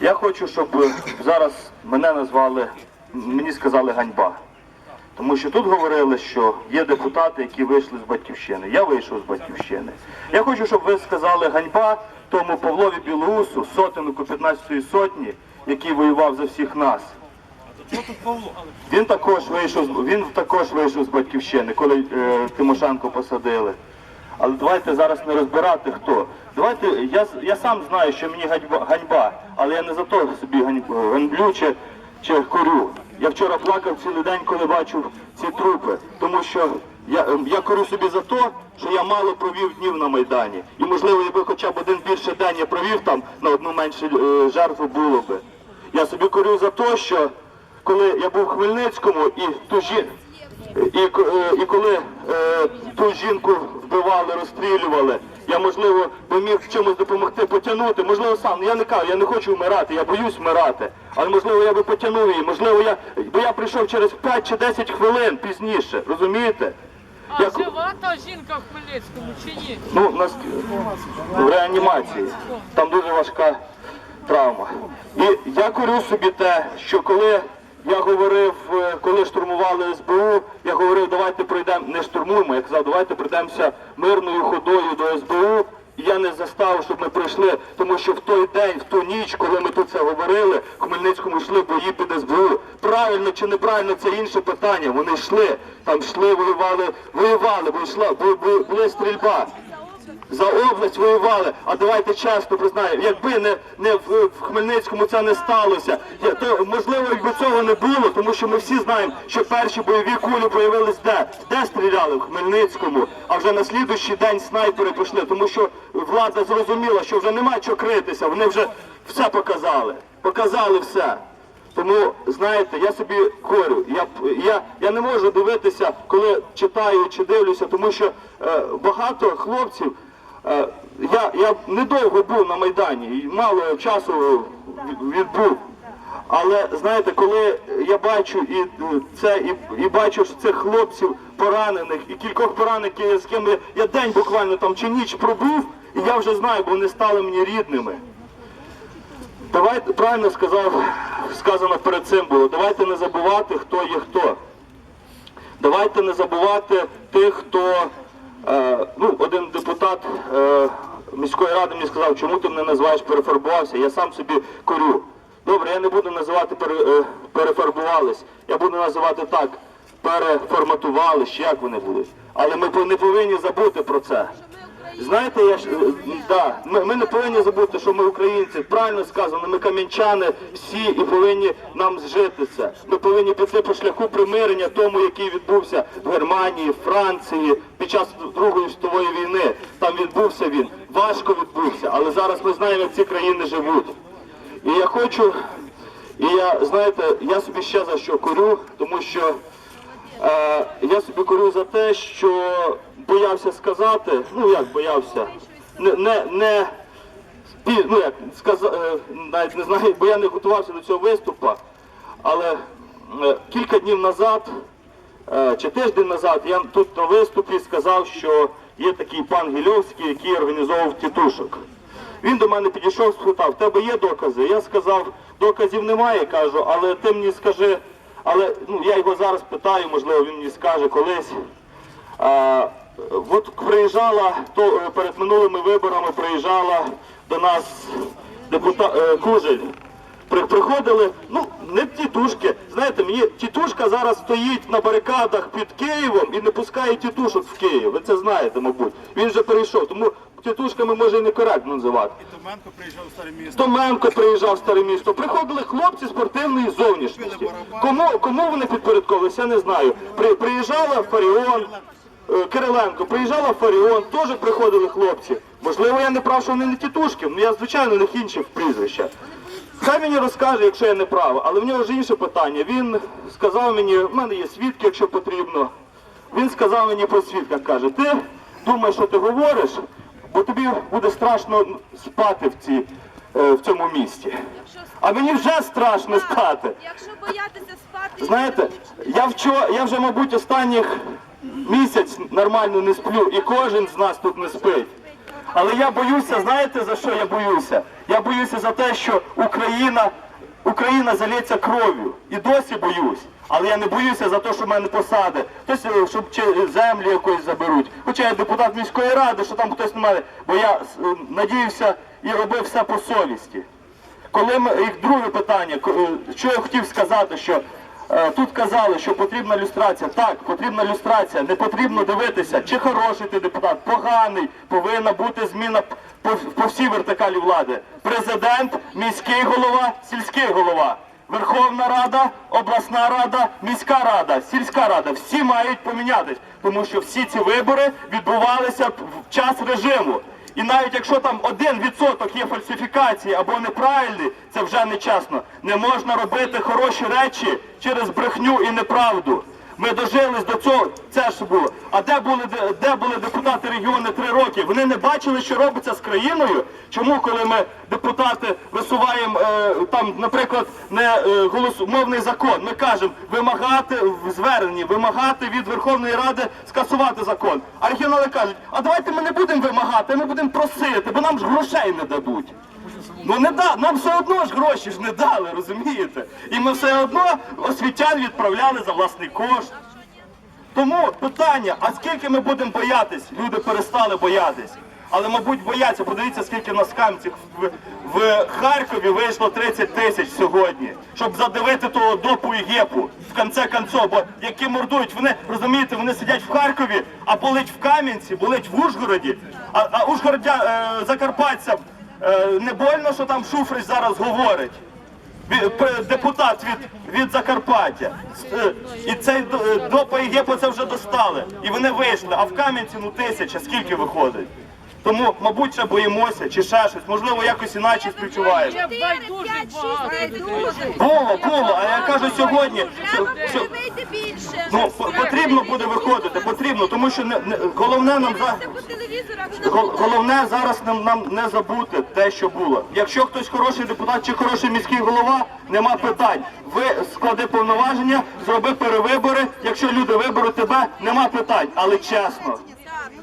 Я хочу, щоб зараз мене назвали, мені сказали ганьба. Тому що тут говорили, що є депутати, які вийшли з батьківщини. Я вийшов з батьківщини. Я хочу, щоб ви сказали ганьба тому Павлові Білоусу, сотенику 15-ї сотні, який воював за всіх нас. Він також вийшов, він також вийшов з батьківщини, коли е, Тимошенко посадили. Але давайте зараз не розбирати хто. Давайте я, я сам знаю, що мені ганьба, ганьба, але я не за то собі ганьб- ганьблю чи, чи корю. Я вчора плакав цілий день, коли бачив ці трупи, тому що я, я корю собі за те, що я мало провів днів на Майдані. І можливо, якби хоча б один більше день я провів там, на одну менше е, жертву було би. Я собі корю за те, що коли я був в Хмельницькому і ту жін... і, к- е, і коли е, ту жінку вбивали, розстрілювали, я можливо би міг чимось допомогти потягнути. Можливо, сам ну, я не кажу, я не хочу вмирати, я боюсь вмирати. Але можливо я би потягнув її. Можливо, я бо я прийшов через 5 чи 10 хвилин пізніше. Розумієте? А Я- жива та жінка в Хмельницькому чи ні? Ну, нас в реанімації. Там дуже важка травма. І я курю собі те, що коли я говорив, е, коли штурмували СБУ, говорив, давайте пройдемо, не штурмуємо, я казав, давайте пройдемося мирною ходою до СБУ. І я не заставив, щоб ми прийшли, тому що в той день, в ту ніч, коли ми тут це говорили, в Хмельницькому йшли бої під СБУ. Правильно чи неправильно, це інше питання. Вони йшли, там йшли, воювали, воювали, бо йшла, була стрільба. За область воювали, а давайте чесно признаємо, якби не, не в, в Хмельницькому це не сталося, то можливо, якби цього не було, тому що ми всі знаємо, що перші бойові кулі появились де? Де стріляли? В Хмельницькому, а вже на слідуючий день снайпери пішли, тому що влада зрозуміла, що вже нема чого критися, вони вже все показали. Показали все. Тому знаєте, я собі корю. Я, я, я не можу дивитися, коли читаю чи дивлюся, тому що е, багато хлопців. Е, я, я недовго був на Майдані мало часу відбув. Але знаєте, коли я бачу і е, це, і, і бачу що цих хлопців поранених, і кількох поранених, з ким я день буквально там чи ніч пробув, і я вже знаю, бо вони стали мені рідними. Давайте правильно сказав, сказано перед цим було. Давайте не забувати, хто є хто. Давайте не забувати тих, хто е, ну, один депутат е, міської ради мені сказав, чому ти мене називаєш перефарбувався, я сам собі корю. Добре, я не буду називати пере, е, перефарбувались, я буду називати так, переформатувались, як вони будуть. Але ми не повинні забути про це. Знаєте, я ж е, да, ми, ми не повинні забути, що ми українці. Правильно сказано, ми кам'янчани всі і повинні нам зжити це. Ми повинні піти по шляху примирення тому, який відбувся в Германії, Франції під час Другої світової війни. Там відбувся він. Важко відбувся, але зараз ми знаємо, як ці країни живуть. І я хочу, і я знаєте, я собі ще за що корю, тому що Е, я собі корю за те, що боявся сказати, ну як боявся, не, не, не ну як сказа, е, навіть не знаю, бо я не готувався до цього виступу, але е, кілька днів назад е, чи тиждень назад я тут на виступі сказав, що є такий пан Гільовський, який організовував тітушок. Він до мене підійшов, спитав, в тебе є докази? Я сказав, доказів немає, кажу, але ти мені скажи, але ну, я його зараз питаю, можливо, він мені скаже колись. От приїжджала, то е, перед минулими виборами приїжджала до нас депутат е, Кужель. При, приходили, ну, не тітушки. Знаєте, мені тітушка зараз стоїть на барикадах під Києвом і не пускає тітушок в Київ. Ви це знаєте, мабуть. Він вже перейшов. Тому тітушками може і некоректно називати. Томенко приїжджав у старе місто. Томенко приїжджав в старе місто. Приходили хлопці спортивної зовнішності. Кому, кому вони підпорядковувалися, я не знаю. При, приїжджала Фаріон, Кириленко, приїжджала Фаріон, теж приходили хлопці. Можливо, я не прав, що вони не тітушки, ну я звичайно не інші прізвища. Хай мені розкаже, якщо я не прав, але в нього ж інше питання. Він сказав мені, в мене є свідки, якщо потрібно. Він сказав мені по свідках, каже, ти думаєш, що ти говориш, бо тобі буде страшно спати в, цій, е, в цьому місті. А мені вже страшно спати. Якщо боятися спати, Знаєте, я вчора, я вже, мабуть, останніх місяць нормально не сплю, і кожен з нас тут не спить. Але я боюся, знаєте за що я боюся? Я боюся за те, що Україна, Україна залється кров'ю. І досі боюсь. Але я не боюся за те, що в мене посади. Хтось, е, щоб землі якоїсь заберуть. Хоча я депутат міської ради, що там хтось не мене, бо я е, надіявся і робив все по совісті. Коли ми і друге питання, е, що я хотів сказати, що тут казали, що потрібна люстрація. Так, потрібна люстрація. Не потрібно дивитися, чи хороший ти депутат, поганий. Повинна бути зміна по, по всій вертикалі влади. Президент, міський голова, сільський голова. Верховна Рада, обласна рада, міська рада, сільська рада всі мають помінятись, тому що всі ці вибори відбувалися в час режиму. І навіть якщо там один відсоток є фальсифікації або неправильний, це вже нечесно. Не можна робити хороші речі через брехню і неправду. Ми дожились до цього, це ж було. А де були де- були депутати регіону три роки? Вони не бачили, що робиться з країною. Чому, коли ми депутати висуваємо е, там, наприклад, не е, голос мовний закон, ми кажемо вимагати в зверненні, вимагати від Верховної Ради скасувати закон. А регіонали кажуть, а давайте ми не будемо вимагати, ми будемо просити, бо нам ж грошей не дадуть. Ну не да, нам все одно ж гроші ж не дали, розумієте? І ми все одно освітян відправляли за власний кошт. Тому питання, а скільки ми будемо боятись? Люди перестали боятись. Але, мабуть, бояться. Подивіться, скільки на скамців в, в Харкові вийшло 30 тисяч сьогодні, щоб задивити того допу і гепу в конце концов. Бо які мордують, вони розумієте, вони сидять в Харкові, а болить в Кам'янці, болить в Ужгороді. А, а Ужгородя е, закарпатцям е, не больно, що там Шуфрич зараз говорить. Депутат від, від Закарпаття. Е, І цей е, допа і гепо це вже достали. І вони вийшли. А в Кам'янці ну тисяча, скільки виходить? Тому, мабуть, ще боїмося, чи ще щось, можливо, якось іначе співчуваємо. Було, було, а я кажу сьогодні, що, ну, потрібно буде виходити, потрібно, тому що не, не, головне нам за. Головне зараз нам, нам не забути те, що було. Якщо хтось хороший депутат чи хороший міський голова, нема питань. Ви склади повноваження, зроби перевибори. Якщо люди виберуть тебе, нема питань. Але чесно,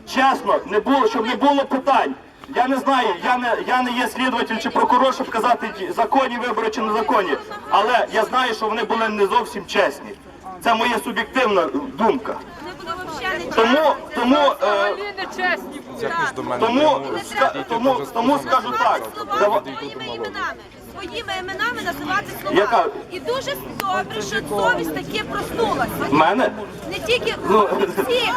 чесно, не було, щоб не було питань. Я не знаю, я не я не є слідуватель чи прокурор, щоб казати законні вибори чи незаконні. Але я знаю, що вони були не зовсім чесні. Це моя суб'єктивна думка. Тому, тому. Е, не чесні були. тому, тому, тому скажу так. Слова своїми іменами. Називати Яка? І дуже добре, що совість таки проснулася. В мене? Не тільки Ну, всі.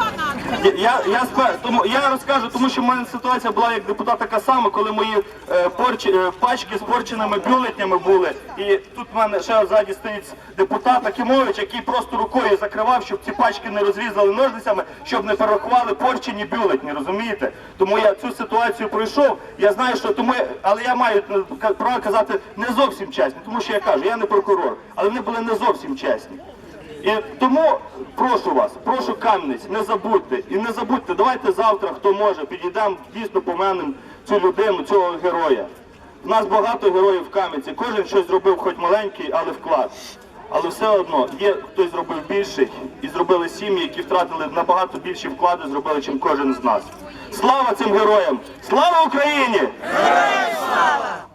Я, я, я, спе- тому, я розкажу, тому що в мене ситуація була як депутат така сама, коли мої е, порчі, е, пачки з порченими бюлетнями були. І тут в мене ще ззаді стоїть депутат Акимович, який просто рукою закривав, щоб ці пачки не розрізали ножницями, щоб не перерахували порчені бюлетні, розумієте? Тому я цю ситуацію пройшов. Я знаю, що тому, я- але я маю е, ка- право казати не зовсім чесні, тому що я кажу, я не прокурор, але вони були не зовсім чесні. І тому прошу вас, прошу Кам'янець, не забудьте. І не забудьте, давайте завтра, хто може, підійдемо дійсно поменемо цю людину, цього героя. У нас багато героїв в Кам'янці. Кожен щось зробив, хоч маленький, але вклад. Але все одно є хтось зробив більший і зробили сім'ї, які втратили набагато більші вклади, зробили, чим кожен з нас. Слава цим героям! Слава Україні! Героям слава!